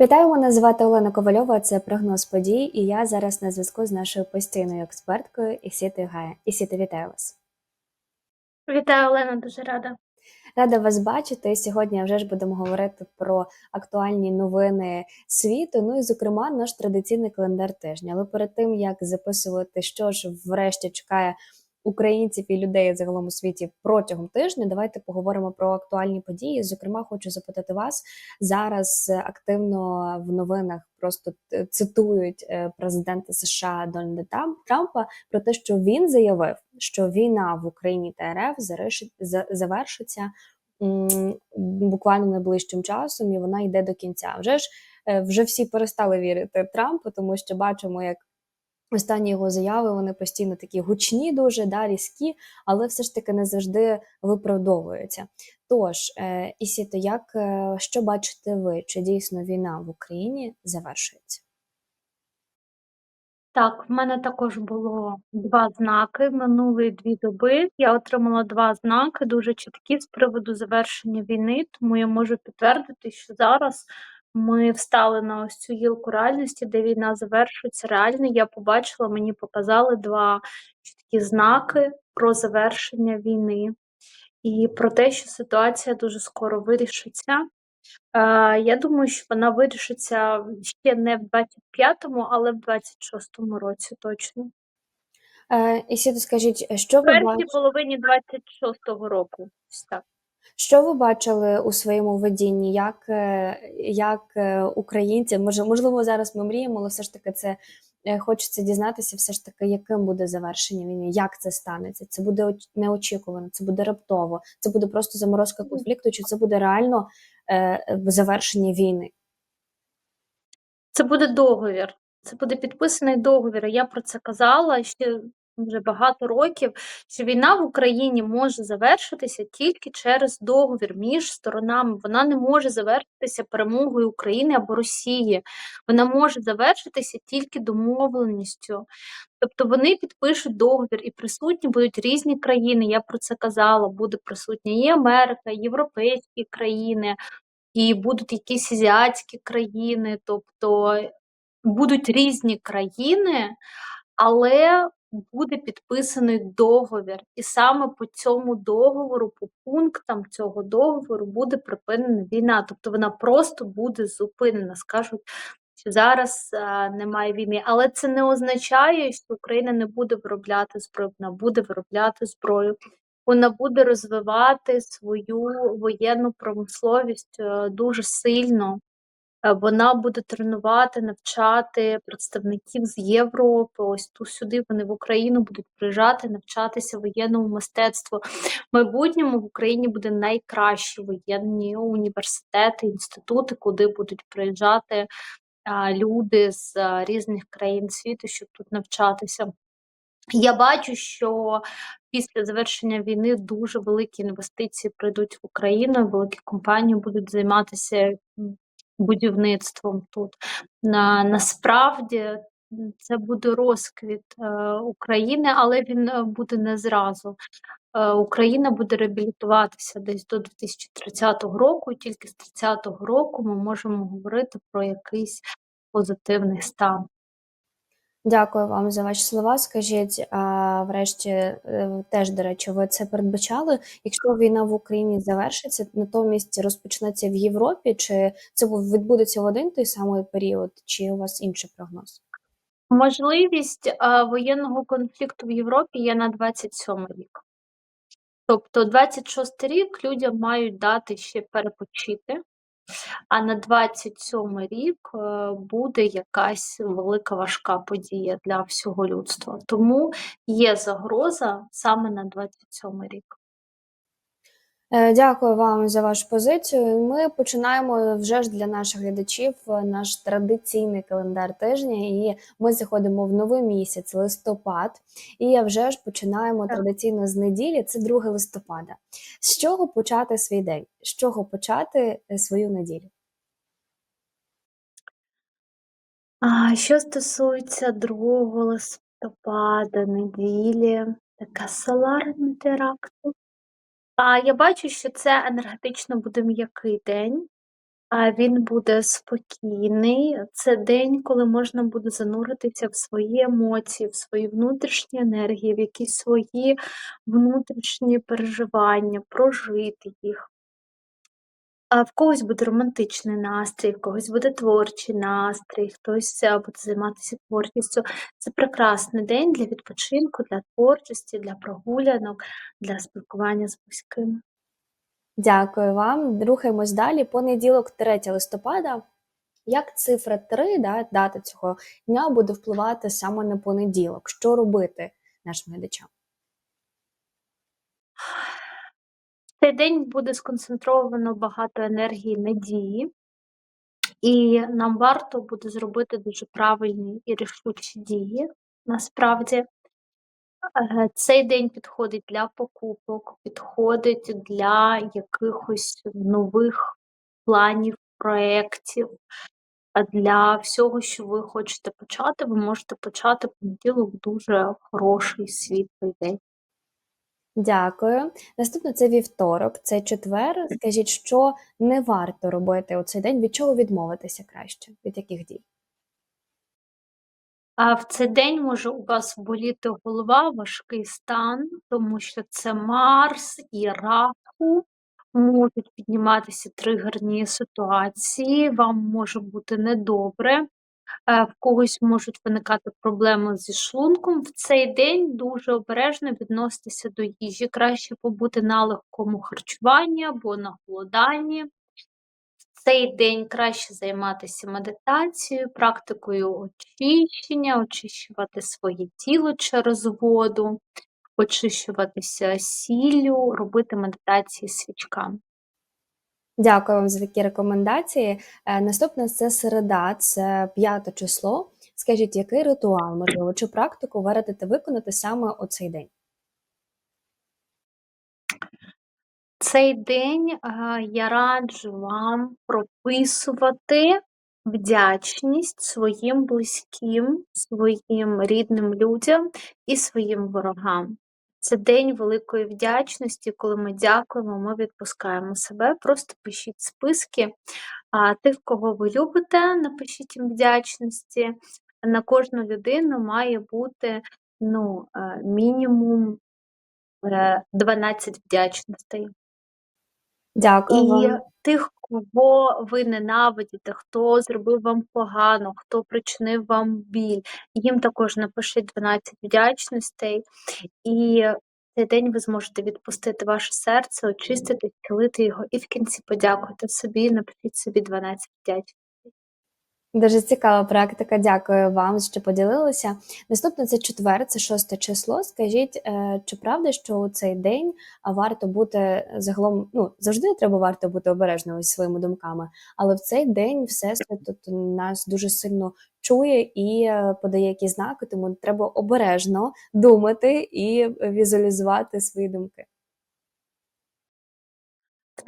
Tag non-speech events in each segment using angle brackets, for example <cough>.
Вітаю, мене звати Олена Ковальова. Це прогноз подій, і я зараз на зв'язку з нашою постійною експерткою Ісіти Гая. Ісіти, вітаю вас. Вітаю, Олена, дуже рада. Рада вас бачити. Сьогодні вже ж будемо говорити про актуальні новини світу. Ну і зокрема наш традиційний календар тижня. Але перед тим як записувати, що ж врешті чекає українців і людей загалом у світі протягом тижня, давайте поговоримо про актуальні події. Зокрема, хочу запитати вас зараз активно в новинах просто цитують е, президента США Дональда Трампа про те, що він заявив, що війна в Україні та РФ завершиться буквально найближчим часом, і вона йде до кінця. Вже ж е, вже всі перестали вірити Трампу, тому що бачимо, як останні його заяви вони постійно такі гучні, дуже да, різкі, але все ж таки не завжди виправдовуються. Тож, е, Ісіто, як е, що бачите ви? Чи дійсно війна в Україні завершується? Так, в мене також було два знаки минулі дві доби. Я отримала два знаки дуже чіткі з приводу завершення війни, тому я можу підтвердити, що зараз ми встали на ось цю гілку реальності, де війна завершується реально. Я побачила, мені показали два чіткі знаки про завершення війни і про те, що ситуація дуже скоро вирішиться. Е, я думаю, що вона вирішиться ще не в 25-му, але в 26-му році точно. Е, Ісіто, скажіть, що В ви першій бачите? половині 26-го року. Ось так. Що ви бачили у своєму видінні, як, е, як е, українці, може, можливо, зараз ми мріємо, але все ж таки це е, хочеться дізнатися, все ж таки, яким буде завершення війни, як це станеться? Це буде неочікувано, це буде раптово, це буде просто заморозка конфлікту, чи це буде реально е, завершення війни? Це буде договір. Це буде підписаний договір. Я про це казала ще вже багато років, що війна в Україні може завершитися тільки через договір між сторонами. Вона не може завершитися перемогою України або Росії. Вона може завершитися тільки домовленістю. Тобто вони підпишуть договір, і присутні будуть різні країни. Я про це казала. Буде присутня і Америка, і європейські країни, і будуть якісь азіатські країни, тобто будуть різні країни, але буде підписаний договір. І саме по цьому договору, по пунктам цього договору буде припинена війна. Тобто вона просто буде зупинена. Скажуть, що зараз а, немає війни. Але це не означає, що Україна не буде виробляти зброю, вона буде виробляти зброю. Вона буде розвивати свою воєнну промисловість е, дуже сильно. Е, Вона буде тренувати, навчати представників з Європи. Ось ту сюди вони в Україну будуть приїжджати, навчатися воєнному мистецтву. В майбутньому в Україні буде найкращі воєнні університети, інститути, куди будуть приїжджати а, люди з а, різних країн світу, щоб тут навчатися. Я бачу, що після завершення війни дуже великі інвестиції прийдуть в Україну, великі компанії будуть займатися будівництвом тут. На, насправді це буде розквіт е, України, але він е, буде не зразу. Е, Україна буде реабілітуватися десь до 2030 року, і тільки з 30-го року ми можемо говорити про якийсь позитивний стан. Дякую вам за ваші слова. Скажіть, а врешті е, теж, до речі, ви це передбачали? Якщо війна в Україні завершиться, натомість розпочнеться в Європі, чи це відбудеться в один той самий період, чи у вас інший прогноз? Можливість а, воєнного конфлікту в Європі є на 27 рік. Тобто 26 рік людям мають дати ще перепочити, а на 27 рік е, буде якась велика важка подія для всього людства. Тому є загроза саме на 27 рік. Е, Дякую вам за вашу позицію. Ми починаємо вже ж для наших глядачів е, наш традиційний календар тижня, і ми заходимо в новий місяць, листопад. І вже ж починаємо традиційно з неділі. Це 2 листопада. З чого почати свій день? З чого почати е, свою неділю? А що стосується 2 листопада, неділі, така соларна теракту. А я бачу, що це енергетично буде м'який день. А він буде спокійний. Це день, коли можна буде зануритися в свої емоції, в свої внутрішні енергії, в якісь свої внутрішні переживання, прожити їх. В когось буде романтичний настрій, в когось буде творчий настрій, хтось буде займатися творчістю. Це прекрасний день для відпочинку, для творчості, для прогулянок, для спілкування з близькими. Дякую вам. Рухаємось далі. Понеділок, 3 листопада. Як цифра 3, да, дата цього дня буде впливати саме на понеділок? Що робити нашим глядачам? Цей день буде сконцентровано багато енергії надії, і нам варто буде зробити дуже правильні і рішучі дії. Насправді, Е, цей день підходить для покупок, підходить для якихось нових планів, проєктів, а для всього, що ви хочете почати, ви можете почати понеділок дуже хороший, світлий день. Дякую. Наступне це вівторок, це четвер. Скажіть, що не варто робити у цей день? Від чого відмовитися краще? Від яких дій? А в цей день може у вас боліти голова, важкий стан, тому що це Марс і Раху можуть підніматися тригерні ситуації, вам може бути недобре, е, в когось можуть виникати проблеми зі шлунком. В цей день дуже обережно відноситися до їжі. Краще побути на легкому харчуванні або на голоданні. В цей день краще займатися медитацією, практикою очищення, очищувати своє тіло через воду, очищуватися сіллю, робити медитації свічками. Дякую вам за такі рекомендації. Е, Наступне це середа, це п'яте число. Скажіть, який ритуал, можливо, чи практику ви виконати саме у цей день? Цей день е, я раджу вам прописувати вдячність своїм близьким, своїм рідним людям і своїм ворогам. Це день великої вдячності, коли ми дякуємо, ми відпускаємо себе. Просто пишіть списки а, тих, кого ви любите, напишіть їм вдячності. На кожну людину має бути ну, е, мінімум е, 12 вдячностей. Дякую І вам. тих, кого ви ненавидите, хто зробив вам погано, хто причинив вам біль, їм також напишіть 12 вдячностей, і цей день ви зможете відпустити ваше серце, очистити, втілити його, і в кінці подякуйте собі, напишіть собі 12 вдячностей. Дуже цікава практика. Дякую вам, що поділилися. Наступне це четвер, це шосте число. Скажіть, е, чи правда, що у цей день варто бути загалом, ну завжди треба варто бути обережними зі своїми думками, але в цей день всесвіт тут нас дуже сильно чує і е, подає якісь знаки, тому треба обережно думати і візуалізувати свої думки.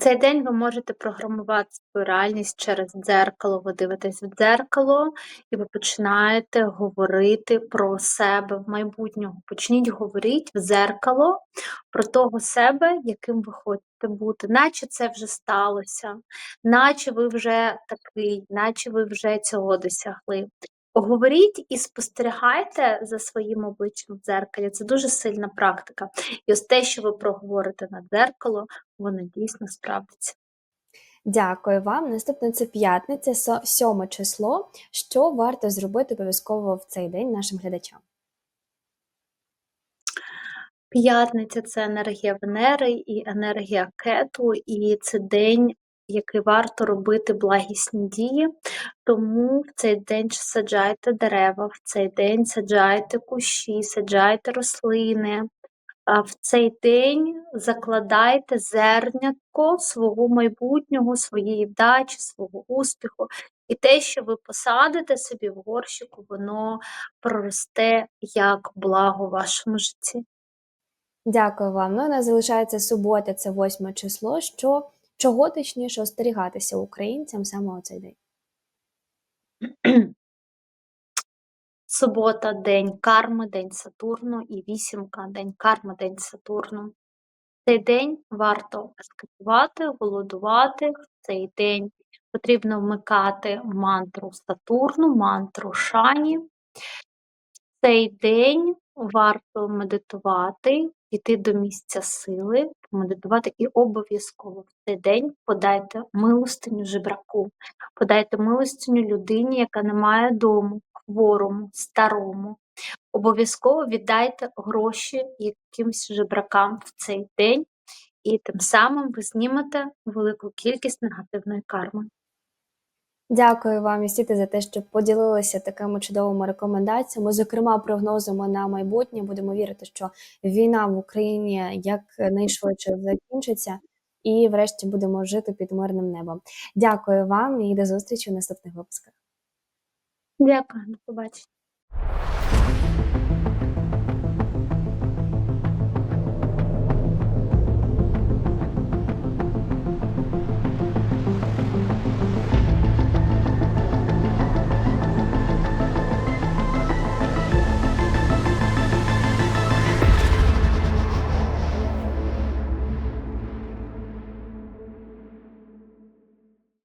Цей день ви можете програмувати свою реальність через дзеркало. Ви дивитесь в дзеркало і ви починаєте говорити про себе в майбутнього. Почніть говорити в дзеркало про того себе, яким ви хочете бути, наче це вже сталося, наче ви вже такий, наче ви вже цього досягли. Говоріть і спостерігайте за своїм обличчям в дзеркалі. Це дуже сильна практика. І ось те, що ви проговорите на дзеркало, воно дійсно справдиться. Дякую вам. Наступне це п'ятниця, со- сьоме число. Що варто зробити обов'язково в цей день нашим глядачам? П'ятниця це енергія Венери і енергія кету, і це день, який варто робити благісні дії. Тому в цей день саджайте дерева, в цей день саджайте кущі, саджайте рослини. А в цей день закладайте зернятко свого майбутнього, своєї вдачі, свого успіху. І те, що ви посадите собі в горщику, воно проросте як благо в вашому житті. Дякую вам. Ну, у нас залишається субота, це восьме число. Що чого точніше остерігатися українцям саме у цей день? <clears throat> Субота день карми, день Сатурну і вісімка день карми, день Сатурну. Цей день варто скипувати, голодувати, в цей день потрібно вмикати мантру Сатурну, мантру Шані. В цей день варто медитувати, піти до місця сили, помедитувати і обов'язково в цей день подайте милостиню жебраку, подайте милостиню людині, яка не має дому, хворому, старому. Обов'язково віддайте гроші якимсь жебракам в цей день, і тим самим ви знімете велику кількість негативної карми. Дякую вам, Істіти, за те, що поділилися такими чудовими рекомендаціями, зокрема прогнозами на майбутнє. Будемо вірити, що війна в Україні якнайшвидше закінчиться, і врешті будемо жити під мирним небом. Дякую вам і до зустрічі в наступних випусках. Дякую, до побачення.